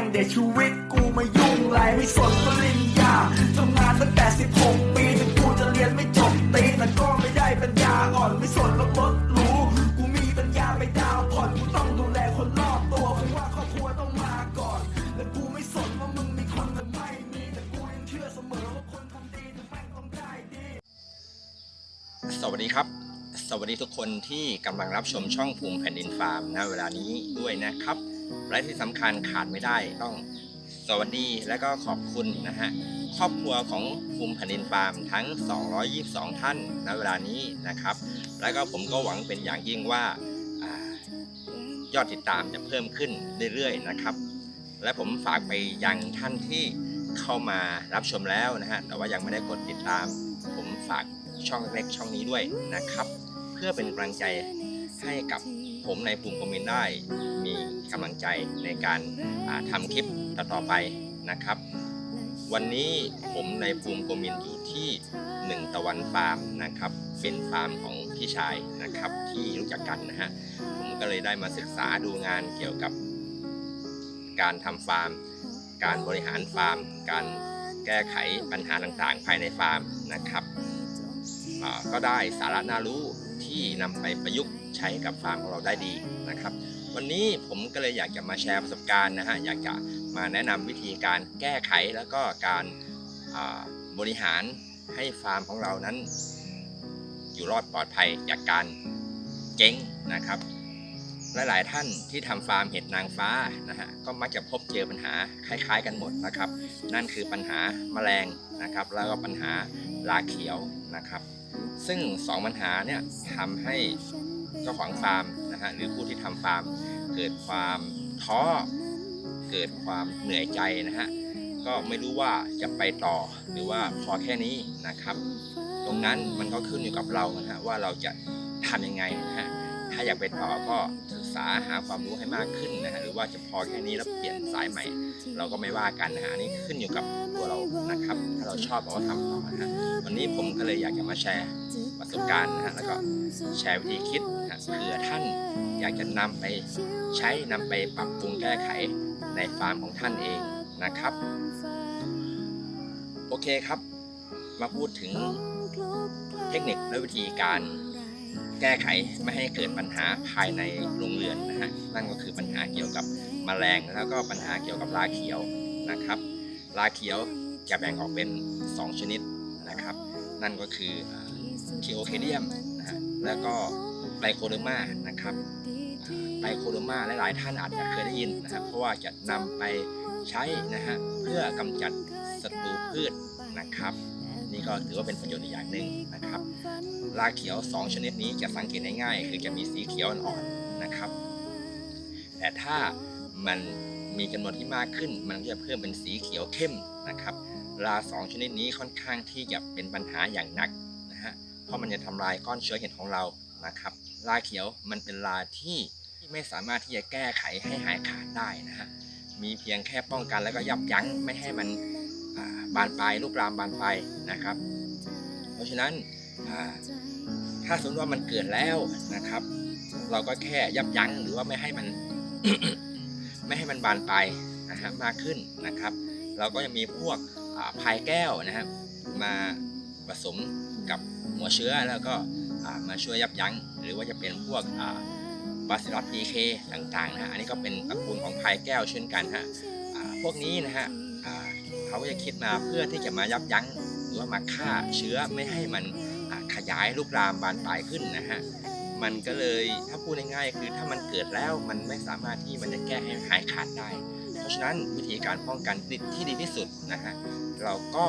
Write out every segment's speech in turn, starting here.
งเดี๋ยวชีวิตกูมายุ่งไรไม่สนปริญญาทำงานตั้งแต่ 16 ปีถึงกูจะเรียนไม่จบตีแต่ก็ไม่ได้ปัญญาอ่อนไม่สนรถรถหรูกูมีปัญญาไปดาวผ่อนกูต้องดูแลคนรอบตัวเพราะว่าครอบครัวต้องมาก่อนและกูไม่สนว่ามึงมีคนหรือไม่มีแต่กูยังเชื่อเสมอว่าคนทำดีถึงแม่งต้องได้ดี สวัสดีครับสวัสดีทุกคนที่กำลังรับชมช่องภูมิแผ่นดินฟาร์มณเวลานี้ด้วยนะครับ และที่สำคัญขาดไม่ได้ต้องสวัสดีและก็ขอบคุณนะฮะครอบครัวของภูมิแผ่นดินฟาร์มทั้ง 222 ท่านณเวลานี้นะครับ และก็ผมก็หวังเป็นอย่างยิ่งว่าอายอดติดตามจะเพิ่มขึ้นเรื่อยๆนะครับ และผมฝากไปยังท่านที่เข้ามารับชมแล้วนะฮะแต่ว่ายังไม่ได้กดติดตาม ผมฝากช่องเล็กช่องนี้ด้วยนะครับ เพื่อเป็นกำลังใจให้กับ ผมในภูมิคอมเมนต์ได้ มีกำลังใจในการาทำคลิปต่อๆไปนะครับ วันนี้ผมในภูมิคอมเมนต์อยู่ที่หนึ่งตะวันฟาร์มนะครับ เป็นฟาร์มของพี่ชายนะครับที่รู้จักกันนะฮะ ผมก็เลยได้มาศึกษาดูงานเกี่ยวกับ การทำฟาร์ม การบริหารฟาร์ม การแก้ไขปัญหาต่างๆ ภายในฟาร์มนะครับก็ได้สาระน่ารู้ ที่นำไปประยุกต์ใช้กับฟาร์มของเราได้ดีนะครับ วันนี้ผมก็เลยอยากจะมาแชร์ประสบการณ์นะฮะอยากจะมาแนะนำวิธีการแก้ไขแล้วก็การบริหารให้ฟาร์มของเรานั้น อยู่รอดปลอดภัยจากการเจ๊งนะครับหลาย ๆ ท่านที่ทำฟาร์มเห็ดนางฟ้านะฮะก็มักจะพบเจอปัญหาคล้าย ๆ กันหมดนะครับ นั่นคือปัญหาแมลงนะครับ แล้วก็ปัญหาราเขียวนะครับ ซึ่งสองปัญหาเนี่ยทำให้เจ้าของฟาร์มนะฮะหรือผู้ที่ทำฟาร์ม เกิดความท้อเกิดความเหนื่อยใจนะฮะก็ไม่รู้ว่าจะไปต่อหรือว่าพอแค่นี้นะครับ ตรงนั้นมันก็ขึ้นอยู่กับเรานะฮะว่าเราจะทำยังไงนะฮะถ้าอยากไปต่อก็ ษาหาความรู้ให้มากขึ้นนะฮะหรือว่าจะพอแค่นี้แล้วเปลี่ยนสายใหม่ เราก็ไม่ว่ากันนะฮะนนี้ขึ้นอยู่กับตัวเรานะครับ ถ้าเราชอบเราก็ทำต่อนะฮะวันนี้ผมก็เลยอยากจะมาแชร์ประสบการณ์นะฮะแล้วก็แชร์วิธีคิดนะเผื่อท่านอยากจะนำไปใช้นำไปปรับปรุงแก้ไขในฟาร์มของท่านเองนะครับ โอเคครับ มาพูดถึงเทคนิคและวิธีการ ก้ไขไม่ให้เกิดปัญหาภายในโรงเรือนนะฮะนั่นก็คือปัญหาเกี่ยวกับแมลงแล้วก็ปัญหาเกี่ยวกับราเขียวนะครับราเขียวจะแบ่งออกเป็น 2 ชนิดนะครับ นั่นก็คือคิโอเคเดียมนะฮะแล้วก็ไลโคเดอร์มานะครับไลโคเดอร์มาหลายๆท่านอาจจะเคยได้ยินนะครับเพราะว่าจะนำไปใช้นะฮะเพื่อกำจัดศัตรูพืชนะครับ นี่ก็ถือว่าเป็นประโยชน์อีกอย่างหนึ่งนะครับ ราเขียว 2 ชนิดนี้จะสังเกตง่ายๆคือจะมีสีเขียวอ่อนๆนะครับ แต่ถ้ามันมีจำนวนที่มากขึ้น มันก็จะเพิ่มเป็นสีเขียวเข้มนะครับราสองชนิดนี้ค่อนข้างที่จะเป็นปัญหาอย่างหนักนะฮะเพราะมันจะทำลายก้อนเชื้อเห็ดของเรานะครับราเขียวมันเป็นราที่ไม่สามารถที่จะแก้ไขให้หายขาดได้นะฮะมีเพียงแค่ป้องกันแล้วก็ยับยั้งไม่ให้มันบานปลายลุกลามบานปลายนะครับ เพราะฉะนั้น ถ้าสมมติว่ามันเกิดแล้วนะครับ เราก็แค่ยับยั้งหรือว่าไม่ให้มัน ไม่ให้มันบานปลายนะฮะมากขึ้นนะครับ เราก็จะมีพวกอ่าพายแก้วนะครับ มาผสมกับหัวเชื้อแล้วก็มาช่วยยับยั้ง หรือว่าจะเป็นพวกบาซิลัสพีเคต่างๆนะฮะอันนี้ก็เป็นตระกูลของพายแก้วเช่นกันฮะพวกนี้นะฮะเขาจะคิดมาเพื่อที่จะมายับยั้ง หรือว่ามาฆ่าเชื้อไม่ให้มัน ยายลูกรามบานปลายขึ้นนะฮะ มันก็เลยถ้าพูดง่ายๆคือถ้ามันเกิดแล้วมันไม่สามารถที่มันจะแก้ให้หายขาดได้ เพราะฉะนั้นวิธีการป้องกันที่ดีที่สุดนะฮะเราก็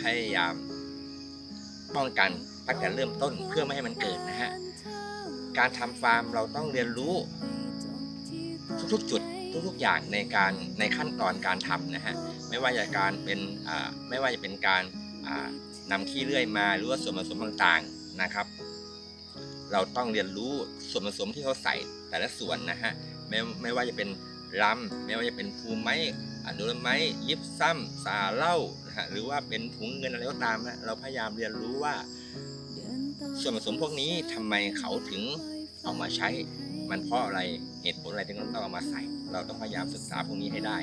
พยายามป้องกันตั้งแต่เริ่มต้นเพื่อไม่ให้มันเกิดนะฮะการทำฟาร์มเราต้องเรียนรู้ทุกๆจุดทุกๆอย่างในการในขั้นตอนการทำนะฮะไม่ว่าจะการเป็นอ่าไม่ว่าจะเป็นการอ่านำขี้เลื่อยมาหรือว่าส่วนผสมต่างๆ นะครับ เราต้องเรียนรู้ส่วนผสมที่เขาใส่แต่ละส่วนนะฮะไม่ไม่ว่าจะเป็นรำไม่ว่าจะเป็นฟูไม้อะโดลไม้ยิบซ้ำสาเล้านะฮะหรือว่าเป็นถุงเงินอะไรก็ตามนะเราพยายามเรียนรู้ว่า ส่วนผสมพวกนี้ทำไมเขาถึงเอามาใช้มันเพราะอะไรเหตุผลอะไรถึงต้องเอามาใส่ เราต้องพยายามศึกษาพวกนี้ให้ได้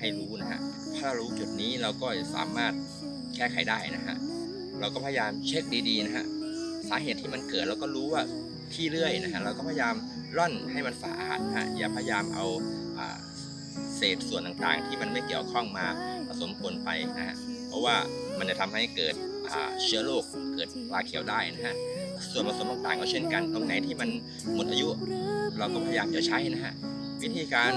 ให้รู้นะฮะถ้าเรารู้จุดนี้เราก็จะสามารถแก้ไขได้นะฮะเราก็พยายามเช็คดีๆนะฮะ สาเหตุที่มันเกิดเราก็รู้ว่าที่เลื่อยนะฮะเราก็พยายามร่อนให้มันสะอาดนะฮะอย่าพยายามเอาเศษส่วนต่างๆ ที่มันไม่เกี่ยวข้องมาผสมปนไปนะฮะเพราะว่ามันจะทำให้เกิดเชื้อโรคเกิดราเขียวได้นะฮะส่วนผสมต่างๆก็เช่นกันตรงไหนที่มันหมดอายุ เราก็พยายามจะใช้นะฮะวิธีการ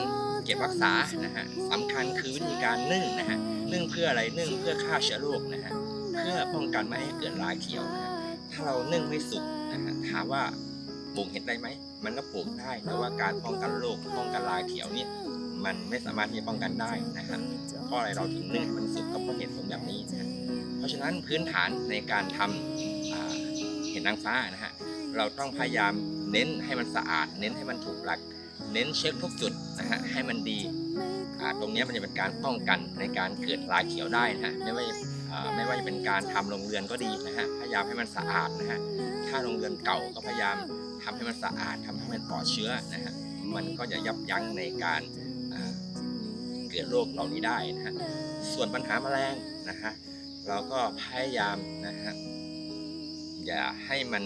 เก็บรักษานะฮะสำคัญคือวิธีการนึ่งนะฮะนึ่งเพื่ออะไรนึ่งเพื่อฆ่าเชื้อโรคนะฮะเพื่อป้องกันไม่ให้เกิดราเขียวนะฮะ ถ้าเรานึ่งไม่สุกนะฮะถามว่าปลูกเห็ดได้ไหม มันก็ปลูกได้ แต่ว่าการป้องกันโรคป้องกันราเขียวเนี่ย มันไม่สามารถที่จะป้องกันได้นะฮะเพราะอะไรเราถึงนึ่งให้มันสุกก็เพราะเหตุผลแบบนี้นะฮะเพราะฉะนั้นพื้นฐานในการทำอ่าเห็ดนางฟ้านะฮะ เราต้องพยายามเน้นให้มันสะอาด เน้นให้มันถูกหลัก เน้นเช็คทุกจุดนะฮะให้มันดีตรงนี้มันจะเป็นการป้องกันในการเกิดราเขียวได้นะฮะไม่ว่า ไม่ว่าจะเป็นการทำโรงเรือนก็ดีนะฮะพยายามให้มันสะอาดนะฮะถ้าโรงเรือนเก่าก็พยายามทำให้มันสะอาดทำให้มันปลอดเชื้อนะฮะมันก็จะยับยั้งในการเกิดโรคเหล่านี้ได้นะฮะส่วนปัญหาแมลงนะฮะเราก็พยายามนะฮะอย่าให้มัน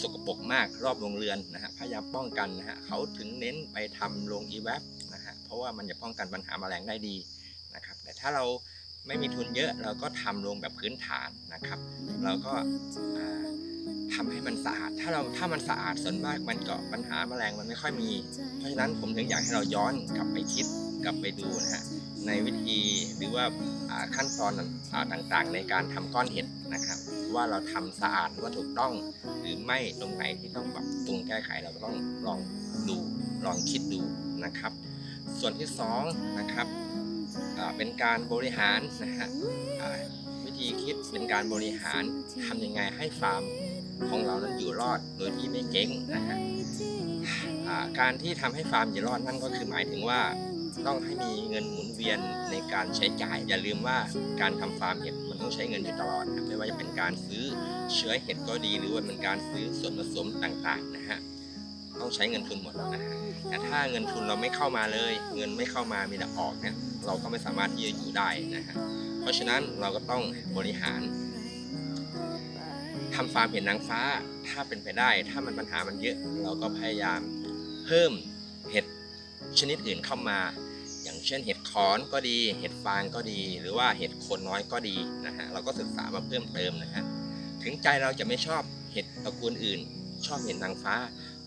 สกปรกมากรอบโรงเรือนนะฮะพยายามป้องกันนะฮะเขาถึงเน้นไปทำโรงอีแวบนะฮะเพราะว่ามันจะป้องกันปัญหาแมลงได้ดีนะครับแต่ถ้าเรา ไม่มีทุนเยอะเราก็ทำโรงแบบพื้นฐานนะครับ เราก็อ่าทำให้มันสะอาด ถ้าเราถ้ามันสะอาดส่วนมากมันเก็ปัญหาแมลงมันไม่ค่อยมี เพราะฉะนั้นผมถึงอยากให้เราย้อนกลับไปคิดกลับไปดูนะฮะในวิธีหรือว่าาขั้นตอนต่างๆ ในการทำก้อนเห็ดนะครับ ว่าเราทำสะอาดหรือว่าถูกต้อง หรือไม่ตรงไหนที่ต้องปรับปรุงแก้ไขเราก็ต้องลองดูลองคิดดูนะครับ ส่วนที่สองนะครับ เป็นการบริหารนะฮะวิธีคิดเป็นการบริหารทำยังไงให้ฟาร์มของเรานั้นอยู่รอดโดยที่ไม่เจ๊งนะฮะการที่ทำให้ฟาร์มอยู่รอดนั่นก็คือหมายถึงว่าต้องให้มีเงินหมุนเวียนในการใช้จ่าย อย่าลืมว่าการทำฟาร์มเห็ดมันต้องใช้เงินอยู่ตลอดนะไม่ว่าจะเป็นการซื้อเชื้อเห็ดก็ดี หรือว่าเป็นการซื้อส่วนผสมต่างๆนะฮะ ต้องใช้เงินทุนหมดนะฮะแต่ถ้าเงินทุนเราไม่เข้ามาเลย เงินไม่เข้ามามีแต่ออกเนี่ยเราก็ไม่สามารถที่จะอยู่ได้นะฮะเพราะฉะนั้นเราก็ต้องบริหารทำฟาร์มเห็ดนางฟ้า ถ้าเป็นไปได้ ถ้ามันปัญหามันเยอะ เราก็พยายามเพิ่มเห็ดชนิดอื่นเข้ามา อย่างเช่นเห็ดขอนก็ดี เห็ดฟางก็ดี หรือว่าเห็ดโคนน้อยก็ดีนะฮะเราก็ศึกษามาเพิ่มเติมนะฮะถึงใจเราจะไม่ชอบเห็ดตระกูลอื่น ชอบเห็ดนางฟ้า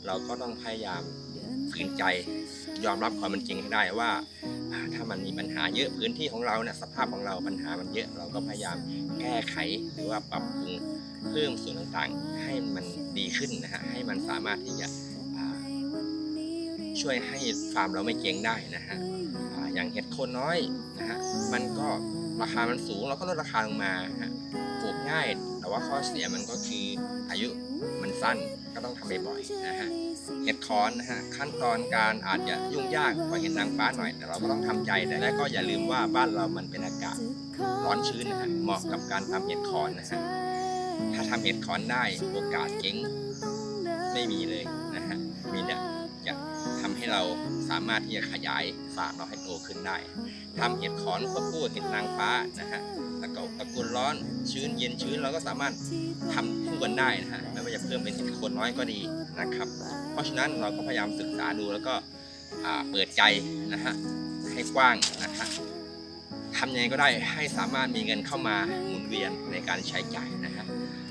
เราก็ต้องพยายามฝืนใจยอมรับความเป็นจริงให้ได้ว่าอ่า ถ้ามันมีปัญหาเยอะพื้นที่ของเราเนี่ยสภาพของเราปัญหามันเยอะเราก็พยายามแก้ไขหรือว่าปรับปรุงเพิ่มส่วนต่างๆ ให้มันดีขึ้นนะฮะให้มันสามารถที่จะอ่าช่วยให้ฟาร์มเราไม่เจ๊งได้นะฮะอ่าอย่างเห็ดโคนน้อยนะฮะมันก็ราคามันสูงเราก็ลดราคาลงมาฮะปลูกง่าย แต่ว่าข้อเสียมันก็คืออายุมันสั้น ก็ต้องทำบ่อยๆนะฮะเห็ดคอนนะฮะขั้นตอนการอาจจะยุ่งยากกว่าเห็ดนางฟ้าหน่อย แต่เราก็ต้องทำใจแต่แรกก็อย่าลืมว่าบ้านเรามันเป็นอากาศร้อนชื้นนะฮะเหมาะกับการทำเห็ดคอนนะฮะถ้าทำเห็ดคอนได้โอกาสเจ๊งไม่มีเลยนะฮะมีแต่จะทำให้เราสามารถที่จะขยายฟาร์มเราให้โตขึ้นได้ทำเห็ดคอนควบคู่กับเห็ดนางฟ้านะฮะตะเกาตะกุนร้อนชื้นเย็นชื้นเราก็สามารถทำคู่กันได้นะฮะไม่ว่าจะเพิ่มเป็นเห็ดโคนน้อยก็ดีนะครับ เพราะฉะนั้นเราก็พยายามศึกษาดูแล้วก็เปิดใจนะฮะให้กว้างนะฮะทำยังไงก็ได้ให้สามารถมีเงินเข้ามาหมุนเวียนในการใช้จ่ายนะฮะ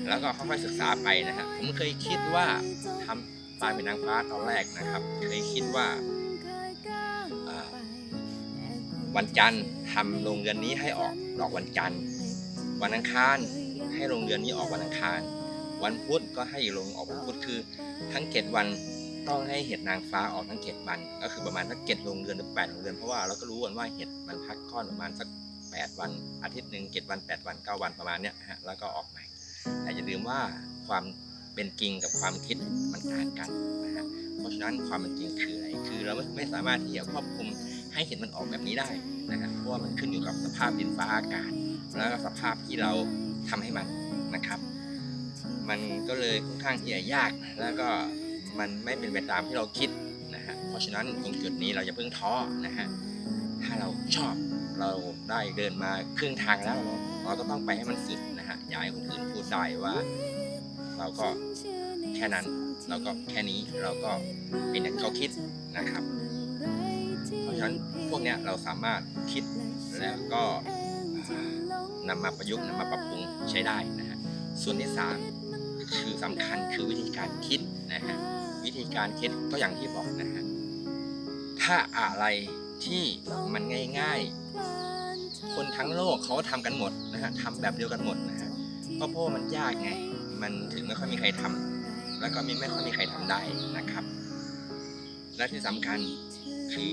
แล้วก็ค่อยๆศึกษาไปนะฮะผมเคยคิดว่าทำฟาร์มเป็นนางฟ้าตอนแรกนะครับ เคยคิดว่าอ่าวันจันทร์ทำโรงเรือนนี้ให้ออกดอกวันจันทร์ วันอังคารให้โรงเรือนนี้ออกวันอังคาร วันพุธก็ให้ลงออกวันพุธคือ ทั้งเจ็ดวันต้องให้เห็ดนางฟ้าออกทั้งเจ็ดวัน ก็คือประมาณสักเจ็ดโรงเรือนหรือแปดโรงเรือนเพราะว่าเราก็รู้กันว่าเห็ดมันพักก้อนประมาณสักแปดวันอาทิตย์หนึ่งเจ็ดวันแปดวันเก้าวันประมาณเนี้ยฮะแล้วก็ออกใหม่แต่อย่าลืมว่าความเป็นจริงกับความคิดมันต่างกันนะฮะเพราะฉะนั้นความเป็นจริงคืออะไรคือเราไม่ไม่สามารถที่จะควบคุมให้เห็ดมันออกแบบนี้ได้นะฮะเพราะว่ามันขึ้นอยู่กับสภาพดินฟ้าอากาศ แล้วก็สภาพที่เราทำให้มันนะครับ มันก็เลยค่อนข้างที่จะยาก แล้วก็มันไม่เป็นไปตามที่เราคิดนะฮะเพราะฉะนั้นตรงจุดนี้เราจะเพิ่งท้อนะฮะถ้าเราชอบเราได้เดินมาครึ่งทางแล้ว เราก็ต้องไปให้มันสุดนะฮะอย่าให้คนอื่นพูดได้ว่า เราก็แค่นั้นเราก็แค่นี้เราก็เป็นอย่างเขาคิดนะครับ เพราะฉะนั้นพวกเนี้ยเราสามารถคิดแล้วก็ นำมาประยุกต์นำมาปรับปรุงใช้ได้นะฮะส่วนที่สามคือสำคัญคือวิธีการคิดนะฮะวิธีการคิดก็อย่างที่บอกนะฮะถ้าอะไรที่มันง่ายๆ คนทั้งโลกเขาทำกันหมดนะฮะทำแบบเดียวกันหมดนะฮะก็เพราะมันยากไง มันถึงไม่ค่อยมีใครทำแล้วก็มีไม่ค่อยมีใครทำได้นะครับ และที่สำคัญคือ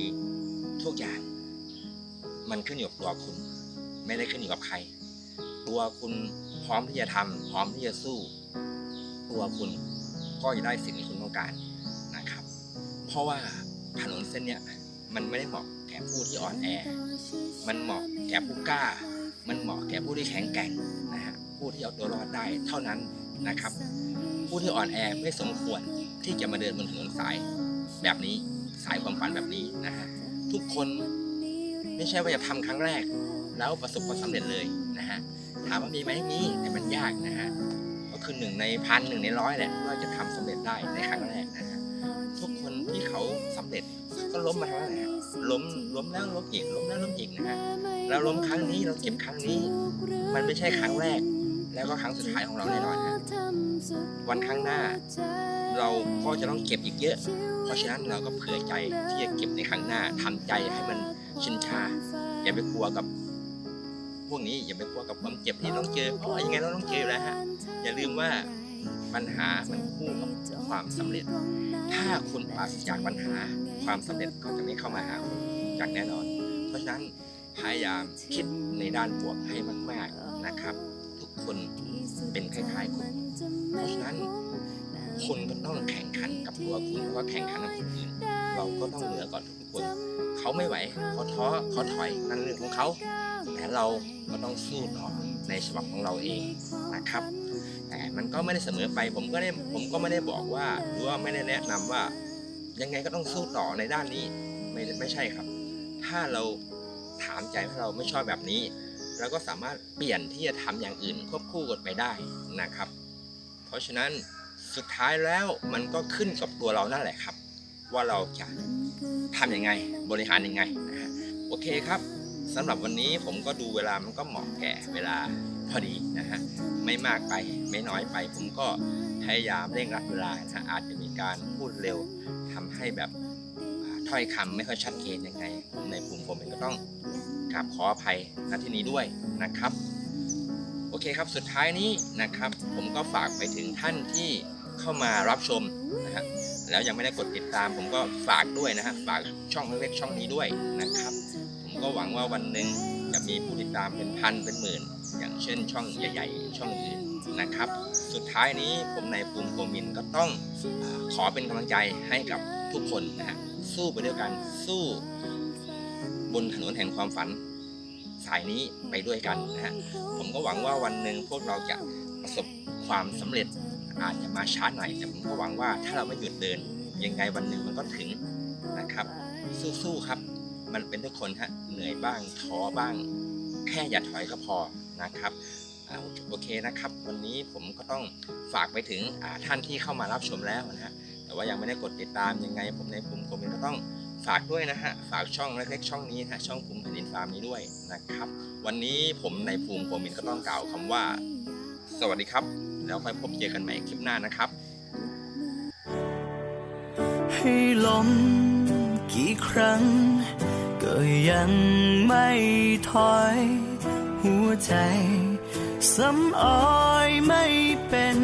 ทุกอย่าง มันขึ้นอยู่กับตัวคุณ ไม่ได้ขึ้นอยู่กับใคร ตัวคุณพร้อมที่จะทำพร้อมที่จะสู้ ตัวคุณก็จะได้สิ่งที่คุณต้องการนะครับ เพราะว่าถนนเส้นเนี้ยมันไม่ได้เหมาะแก่ผู้ที่อ่อนแอ มันเหมาะแก่ผู้กล้า มันเหมาะแก่ผู้ที่แข็งแกร่งนะฮะผู้ที่เอาตัวรอดได้เท่านั้นนะครับ ผู้ที่อ่อนแอไม่สมควรที่จะมาเดินบนถนนสาย แบบนี้สายความฝันแบบนี้นะฮะทุกคนไม่ใช่ว่าจะทำครั้งแรก แล้วประสบความสำเร็จเลยนะฮะ ถามว่ามีไหมมีแต่มันยากนะฮะก็คือหนึ่งในพันหนึ่งในร้อยแหละว่าจะทำสำเร็จได้ในครั้งแรกนะฮะทุกคนที่เขาสำเร็จก็ล้มมาทั้งนั้นแหละฮะล้มล้มแล้วล้มอีกล้มแล้วล้มอีกนะฮะเราล้มครั้งนี้เราเจ็บครั้งนี้ มันไม่ใช่ครั้งแรก แล้วก็ครั้งสุดท้ายของเราแน่นอนฮะวันข้างหน้า เราก็จะต้องเก็บอีกเยอะ เพราะฉะนั้นเราก็เผื่อใจที่จะเก็บในครั้งหน้าทำใจให้มันชินชาอย่าไปกลัวกับ พวกนี้อย่าไปกลัวกับความเจ็บที่ต้องเจอเพราะว่ายังไงเราต้องเจออยู่แล้วฮะอย่าลืมว่าปัญหามันคู่กับความสำเร็จ ถ้าคุณปราศจากปัญหาความสำเร็จก็จะไม่เข้ามาหาคุณอย่างแน่นอน เพราะฉะนั้นพยายามคิดในด้านบวกให้มาก ๆนะครับ ทุกคนเป็นคล้ายๆคุณเพราะฉะนั้น คุณก็ต้องแข่งขันกับตัวคุณแล้วก็แข่งขันกับคนอื่นเราก็ต้องเหนือกว่าทุกคน เขาไม่ไหวเขาท้อเขาถอยนั่นเรื่องของเขาแต่เราก็ต้องสู้ต่อในฉบับของเราเองนะครับ แต่มันก็ไม่ได้เสมอไป ผมก็ได้ผมก็ไม่ได้บอกว่าหรือว่าไม่ได้แนะนำว่า ยังไงก็ต้องสู้ต่อในด้านนี้ไม่ไม่ใช่ครับ ถ้าเราถามใจว่าเราไม่ชอบแบบนี้เราก็สามารถเปลี่ยนที่จะทำอย่างอื่นควบคู่กันไปได้นะครับ เพราะฉะนั้น สุดท้ายแล้วมันก็ขึ้นกับตัวเรานั่นแหละครับ ว่าเราจะทำยังไงบริหารยังไงนะฮะโอเคครับสำหรับวันนี้ผมก็ดูเวลามันก็เหมาะแก่เวลาพอดีนะฮะไม่มากไปไม่น้อยไป ผมก็พยายามเร่งรัดเวลานะอาจจะมีการพูดเร็วทำให้แบบถ้อยคำไม่ค่อยชัดเจนยังไงผมในภูมิผมเองก็ต้องกราบขออภัยณที่นี้ด้วยนะครับ โอเคครับสุดท้ายนี้นะครับ ผมก็ฝากไปถึงท่านที่ เข้ามารับชมนะฮะแล้วยังไม่ได้กดติดตามผมก็ฝากด้วยนะฮะฝากช่องเล็กๆช่องนี้ด้วยนะครับ ผมก็หวังว่าวันหนึ่งจะมีผู้ติดตามเป็นพันเป็นหมื่น อย่างเช่น ช่องใหญ่ ๆ ช่องอื่นนะครับ สุดท้ายนี้ผมในภูมิโกมินก็ต้องขอเป็นกำลังใจให้กับทุกคนนะฮะสู้ไปด้วยกันสู้ บนถนนแห่งความฝันสายนี้ไปด้วยกันนะฮะผมก็หวังว่าวันหนึ่งพวกเราจะประสบความสำเร็จ อาจจะมาช้าหน่อยแต่ผมก็หวังว่าถ้าเราไม่หยุดเดิน ยังไงวันหนึ่งมันก็ถึงนะครับ สู้ๆครับ มันเป็นทุกคนฮะเหนื่อยบ้างท้อบ้าง แค่อย่าถอยก็พอนะครับอโอเคนะครับ วันนี้ผมก็ต้องฝากไปถึงท่านที่เข้ามารับชมแล้วนะฮะแต่ว่ายังไม่ได้กดติดตามยังไง ผมในภูมิคอมเมนต์ก็ต้องฝากด้วยนะฮะ ฝากช่องเล็กๆช่องนี้นะฮะช่องภูมิแผ่นดินฟาร์มนี้ด้วยนะครับ วันนี้ผมในภูมิคอมเมนต์ก็ต้องกล่าวคำว่า สวัสดีครับ แล้วค่อยพบเจอกันใหม่คลิปหน้านะครับ ให้ล้มกี่ครั้ง ก็ยังไม่ถอย หัวใจสำออยไม่เป็น